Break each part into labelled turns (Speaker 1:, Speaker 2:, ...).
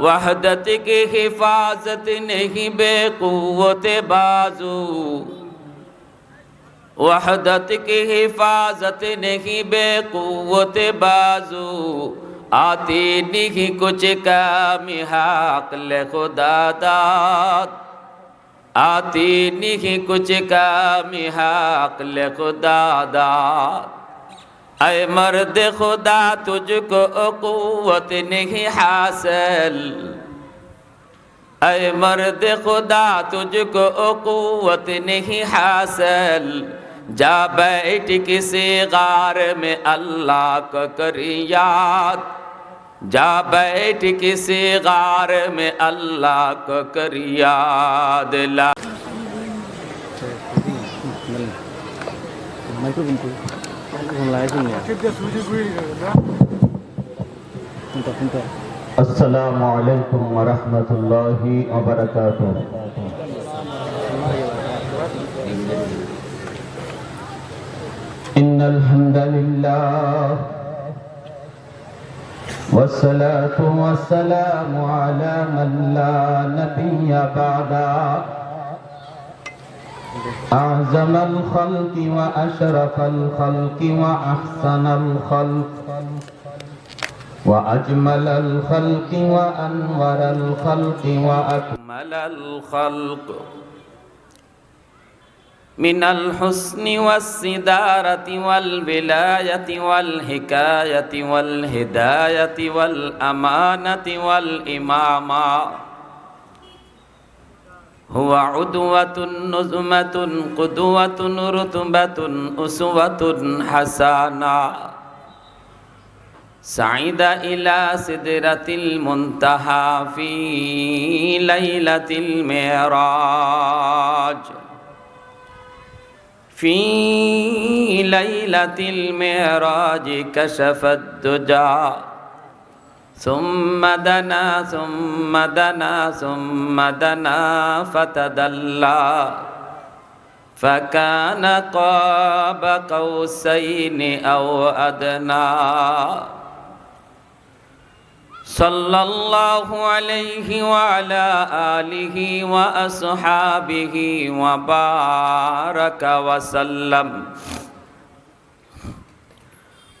Speaker 1: وحدت کی حفاظت نہیں بے قوت بازو۔ وحدت کی حفاظت نہیں بے قوت بازو۔ آتی نہیں کچھ کام حق لے خدا داد۔ آتی نہیں کچھ کام حق لے خدا داد۔ اے مرد خدا تجھ کو قوت نہیں حاصل اے مرد خدا تجھ کو قوت نہیں حاصل جا بیٹھ کسی غار میں اللہ کا کریات جا بیٹھ کسی
Speaker 2: غار میں اللہ کو کر یاد لا
Speaker 3: السلام عليكم ورحمة الله وبركاته. إن الحمد لله والصلاة والسلام على من لا نبي بعده أعظم الخلق وأشرف الخلق وأحسن الخلق وأجمل الخلق وأنور الخلق وأكمل
Speaker 1: أكمل الخلق من الحسن والسدارة والولاية والحكاية والهداية والأمانة والإمامة هو عدوة نزمة قدوة رتبة أسوة حسنة سعيد إلى سدرة المنتهى في ليلة المعراج في ليلة المعراج كشف الدجى ثم دنا ثم دنا ثم دنا فتدلى. فكان قاب قوسين أو أدنى. صلى الله عليه وعلى آله وأصحابه وبارك وسلم.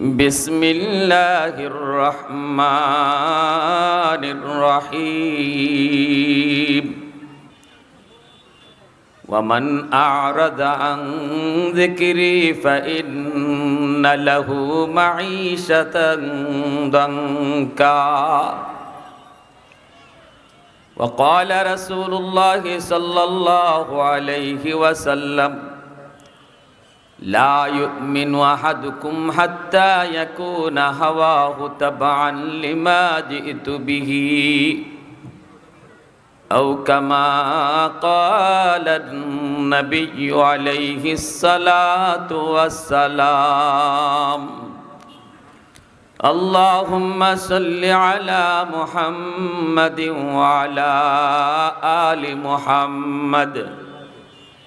Speaker 1: بسم الله الرحمن الرحيم ومن أعرض عن ذكري فإن له معيشة ضنكا وقال رسول الله صلى الله عليه وسلم لا يؤمن أحدكم حتى يكون هواه تبعا لما جئت به أو كما قال النبي عليه الصلاة والسلام. اللهم صل على محمد وعلى آل محمد.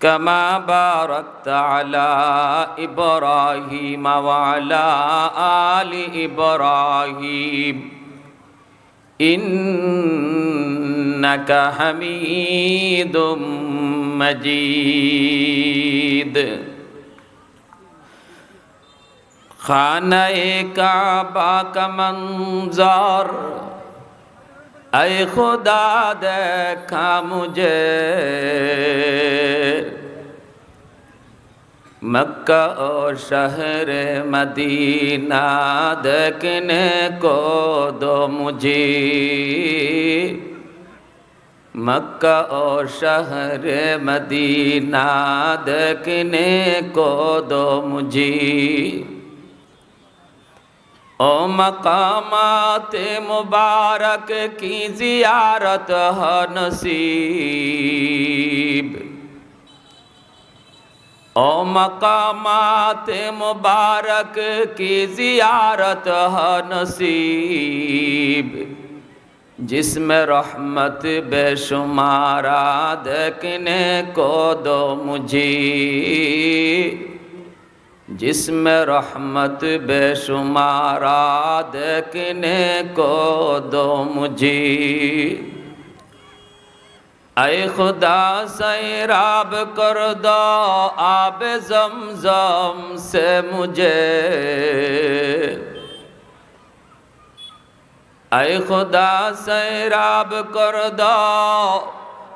Speaker 1: كما باركت على إبراهيم وعلى آل إبراهيم. إنك حميد مجيد. خانہ کعبہ کا منظر. اے خدا دیکھا مجھے مکہ اور شہر مدینہ دیکھنے کو دو مجھے مکہ اور شہر مدینہ دیکھنے کو دو مجھے ओ मकामात मुबारक की जियारत है नसीब ओ मकामात मुबारक की जियारत है नसीब जिसमें रहमत बेशुमारा देखने को दो मुझे جس میں رحمت بے شمارا دیکھنے کو دو مجھے اے خدا سیراب کر دو آب زمزم سے مجھے۔ اے خدا سیراب کر دو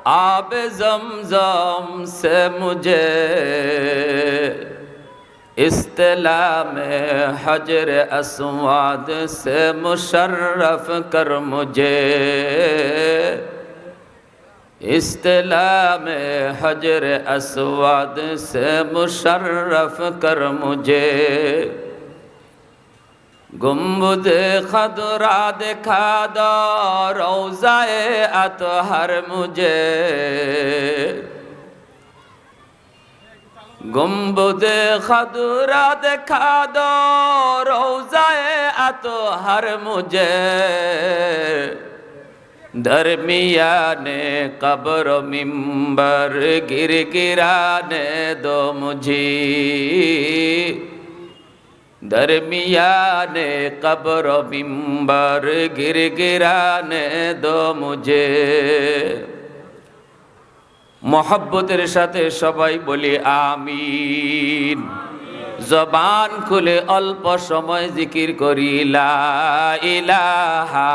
Speaker 1: آب زمزم سے مجھے۔ اصطلاح میں حجر اسواد سے مشرف کر مجھے۔ اصطلاح میں حجر اسواد سے مشرف کر مجھے۔ گمبد خدرا دکھا دو روزہ اطہر مجھے۔ গম্বুদে খাদুরা দেখা দৌজায় আত হার মুজে। ধর্মিয়ানে কবর মিম্বর, গির গিরানে দো মুঝি ধর্মিয়ানে কবর মিম্বর, গির গিরানে দো মুঝে মহব্বতের সাথে সবাই বলি আমিন। জবান খুলে অল্প সময় জিকির করি ইলাহা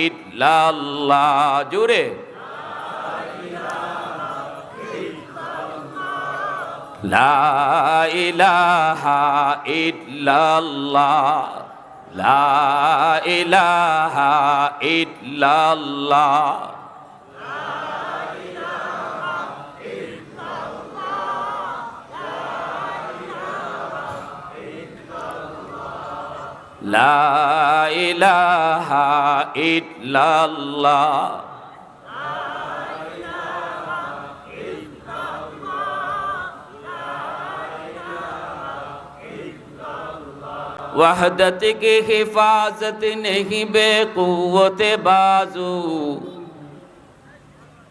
Speaker 1: ইল্লাল্লাহ। জুড়ে লা ইলাহা ইল্লাল্লাহ। লা ইলাহা ইল্লাল্লাহ। লা ইলাহা ইল্লাল্লাহ وحدت کی حفاظت نہیں بے قوت بازو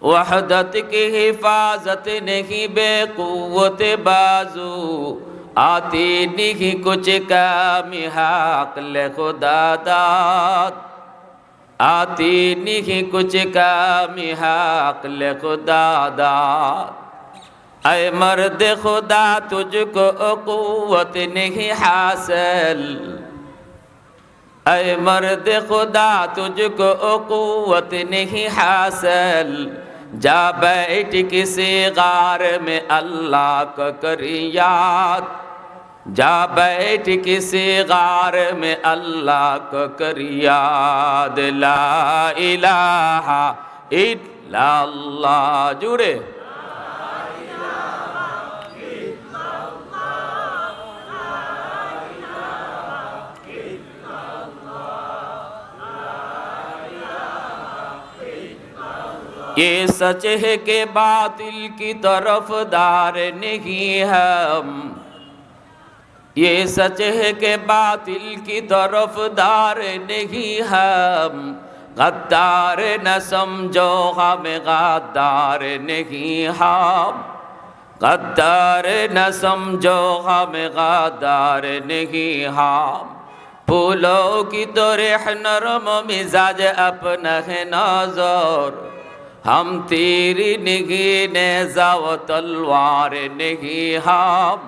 Speaker 1: وحدت کی حفاظت نہیں بے قوت بازو आती नहीं कुछ कामी हाकल खुदा दात आती नहीं कुछ कामी हाकल खुदा दात अय मर्द खुदा तुझको कुवत नहीं हासिल अय मर्द खुदा तुझको कुवत नहीं हासिल جا بیٹھ کسی غار میں اللہ کا کریات جا بیٹھ کسی غار میں اللہ کو کر یاد۔ لا الہ الا اللہ۔ جڑے ये सच है कि बातिल की तरफ दार नहीं हम ये सच है कि बातिल की तरफ दार नहीं हम गद्दार न समझो हम गद्दार नहीं हम गद्दार न समझो हम गद्दार नहीं हम फूलों की तो रेह नरम मिजाज अपना है नजर ہم تیر نہیں نیزہ و تلوار نہیں ہم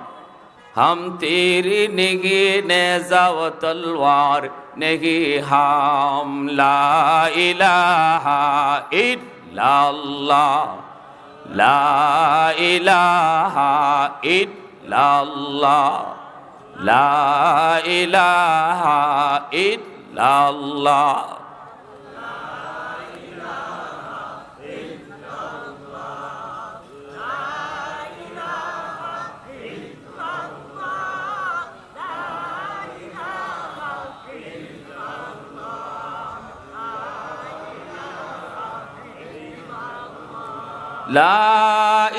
Speaker 1: ہم تیر نہیں نیزہ و تلوار نہیں ہم لا الہ الا اللہ لا الہ الا اللہ لا الہ الا اللہ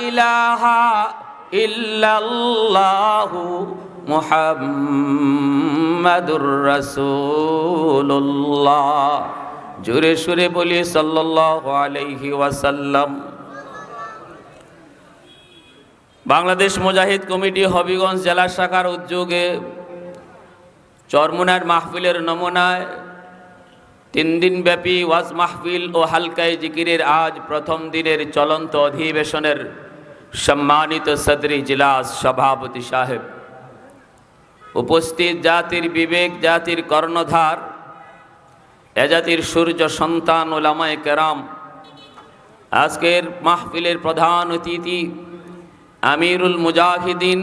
Speaker 1: ইলাহা ইল্লাল্লাহু মুহাম্মাদুর রাসূলুল্লাহ। জোরে সুরে বলি সাল্লাল্লাহু আলাইহি ওয়াসাল্লাম। বাংলাদেশ মুজাহিদ কমিটি হবিগঞ্জ জেলা শাখার উদ্যোগে চরমুনার মাহফিলের নমুনায় তিন দিন ব্যাপী ওয়াজ মাহফিল ও হালকায় জিকিরের আজ প্রথম দিনের চলন্ত অধিবেশনের সম্মানিত সদরি জিলাস সভাপতি সাহেব। উপস্থিত জাতির বিবেক, জাতির কর্ণধার, এ জাতির সূর্য সন্তান ওলামায় কেরাম, আজকের মাহফিলের প্রধান অতিথি আমিরুল মুজাহিদিন,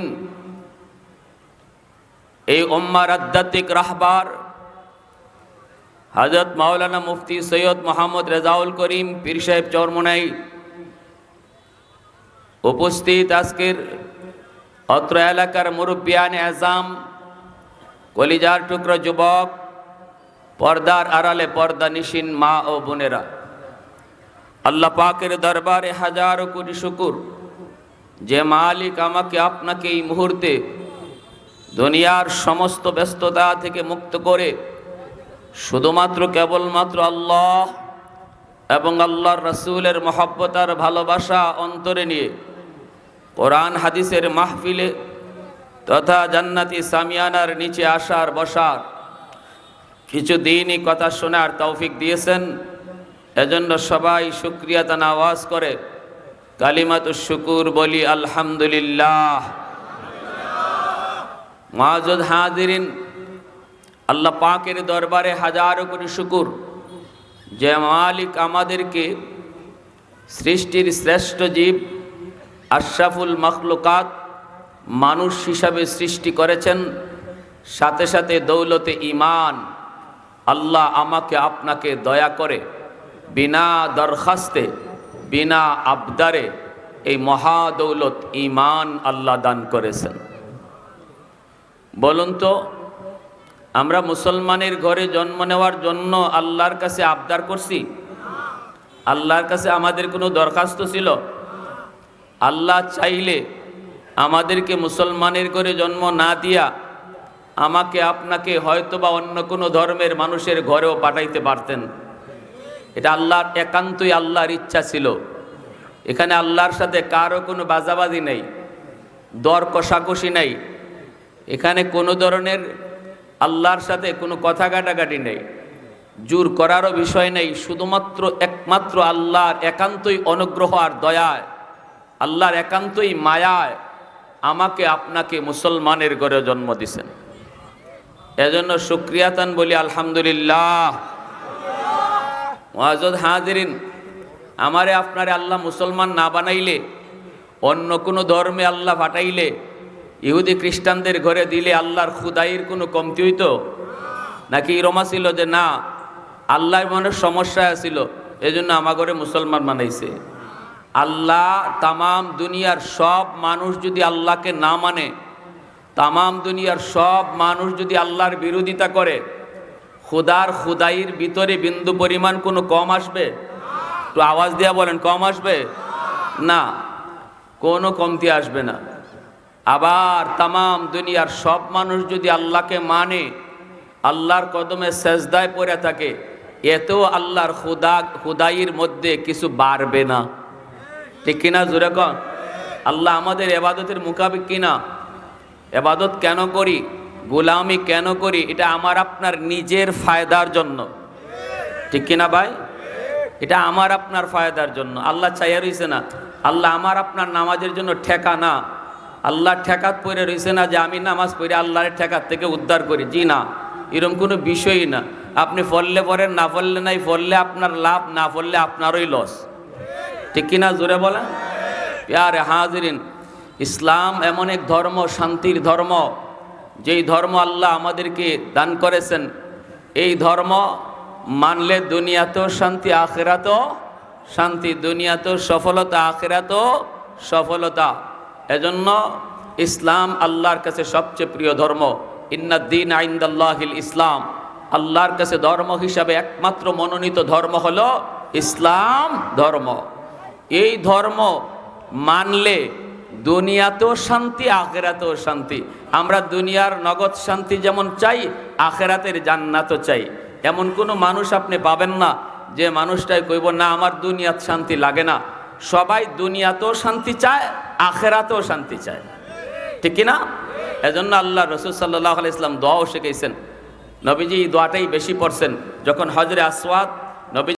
Speaker 1: এই ওম্মার আধ্যাত্মিক রাহবার হজরত মাওলানা মুফতি সৈয়দ মোহাম্মদ রেজাউল করিম পীর সাহেব চরমনাই উপস্থিত আজকের অত্র এলাকার মুরব্বিয়ান এজাম কলিজার টুকরো যুবক, পর্দার আড়ালে পর্দা নিশিন মা ও বোনেরা। আল্লাহ পাকের দরবারে হাজারো কোটি শুকুর। যে মালিক আমাকে আপনাকে এই মুহূর্তে দুনিয়ার সমস্ত ব্যস্ততা থেকে মুক্ত করে শুধুমাত্র কেবলমাত্র আল্লাহ এবং আল্লাহর রসুলের মহব্বতার ভালোবাসা অন্তরে নিয়ে কোরআন হাদিসের মাহফিলে তথা জান্নাতি সামিয়ানার নিচে আসার, বসার কিছু দিনই কথা শোনার তৌফিক দিয়েছেন। এজন্য সবাই শুক্রিয়া তান আওয়াজ করে। কালিমাত শুকুর বলি, আলহামদুলিল্লাহ। মাহাজুদ হাজিরিন আল্লাহ পাকের দরবারে হাজারো কোটি শুকুর। যে মালিক আমাদেরকে সৃষ্টির শ্রেষ্ঠ জীব, আশরাফুল মখলুকাত, মানুষ হিসাবে সৃষ্টি করেছেন, সাথে সাথে দৌলতে ইমান আল্লাহ আমাকে আপনাকে দয়া করে বিনা দরখাস্তে, বিনা আবদারে এই মহাদৌলত ইমান আল্লাহ দান করেছেন। বলুন তো আমরা মুসলমানের ঘরে জন্ম নেওয়ার জন্য আল্লাহর কাছে আবদার করছি। আল্লাহর কাছে আমাদের কোনো দরখাস্ত ছিল? আল্লাহ চাইলে আমাদেরকে মুসলমানের ঘরে জন্ম না দিয়া আমাকে আপনাকে হয়তো বা অন্য কোনো ধর্মের মানুষের ঘরেও পাঠাইতে পারতেন। এটা আল্লাহর একান্তই আল্লাহর ইচ্ছা ছিল। এখানে আল্লাহর সাথে কারও কোনো বাজাবাজি নেই দর কষাকষি নেই। এখানে কোনো ধরনের আল্লাহর সাথে কোনো কথা কাটাকাটি নেই। জোর করারও বিষয় নেই, শুধুমাত্র একমাত্র আল্লাহর একান্তই অনুগ্রহ আর দয়ায় আল্লাহর একান্তই মায়ায় আমাকে আপনাকে মুসলমানের ঘরে জন্ম দিছেন। এজন্য সুক্রিয়াতান বলি, আলহামদুলিল্লাহ। মহাজদ হাজিরিন, আমারে আপনারে আল্লাহ মুসলমান না বানাইলে, অন্য কোনো ধর্মে আল্লাহ পাঠাইলে ইহুদি খ্রিস্টানদের ঘরে দিলে আল্লাহর খুদাইয়ের কোনো কমতি হইতো? নাকি রমা ছিল যে, না, আল্লাহর মনের সমস্যা ছিল জন্য আমার ঘরে মুসলমান মানাইছে আল্লাহ তামাম দুনিয়ার সব মানুষ যদি আল্লাহকে না মানে তামাম দুনিয়ার সব মানুষ যদি আল্লাহর বিরোধিতা করে, খুদার খুদাইয়ের ভিতরে বিন্দু পরিমাণ কোনো কম আসবে? একটু আওয়াজ দিয়া বলেন, কম আসবে? না, কোনো কমতি আসবে না। আবার তামাম দুনিয়ার সব মানুষ যদি আল্লাহকে মানে আল্লাহর কদমে সেজদায় পড়ে থাকে, এতেও আল্লাহর খুদা খুদাইয়ের মধ্যে কিছু বাড়বে না। ঠিক কিনা জোরে কন? আল্লাহ আমাদের এবাদতের মোকাবিক কিনা এবাদত কেন করি? গোলামি কেন করি? এটা আমার আপনার নিজের ফায়দার জন্য। ঠিক কিনা ভাই? এটা আমার আপনার ফায়দার জন্য। আল্লাহ চাইয়া রইছে না। আল্লাহ আমার আপনার নামাজের জন্য ঠেকা না। আল্লাহ ঠেকাত পড়ে রয়েছে না যে আমি নামাজ পড়ে আল্লাহর ঠেকাত থেকে উদ্ধার করি। জি না এরকম কোনো বিষয়ই না। আপনি ফললে পড়েন, না ফললে নাই, ফললে আপনার লাভ, না ফললে আপনারই লস ঠিক কিনা জোরে বলেন? প্যারে হাজিরিন, ইসলাম এমন এক ধর্ম, শান্তির ধর্ম, যেই ধর্ম আল্লাহ আমাদেরকে দান করেছেন। এই ধর্ম মানলে দুনিয়াতেও শান্তি, আখেরাতেও শান্তি, দুনিয়াতেও সফলতা, আখেরাতেও সফলতা। এজন্য ইসলাম আল্লাহর কাছে সবচেয়ে প্রিয় ধর্ম। ইন্নাদ্দিন আইন্দাল্লাহিল ইসলাম। আল্লাহর কাছে ধর্ম হিসাবে একমাত্র মনোনীত ধর্ম হলো ইসলাম ধর্ম। এই ধর্ম মানলে দুনিয়াতেও শান্তি, আখেরাতেও শান্তি। আমরা দুনিয়ার নগদ শান্তি যেমন চাই, আখেরাতের জান্নাতও চাই। এমন কোনো মানুষ আপনি পাবেন না যে মানুষটাই কইব, না, আমার দুনিয়াত শান্তি লাগে না। সবাই দুনিয়াতেও শান্তি চায়, আখেরাতেও শান্তি চায়। ঠিক কিনা? এজন্য আল্লাহ রসুল সাল্লাহ আলি ইসলাম দোয়াও শিখেছেন নবীজি দোয়াটাই বেশি পড়ছেন। যখন হজরে আসওয়াদ নবী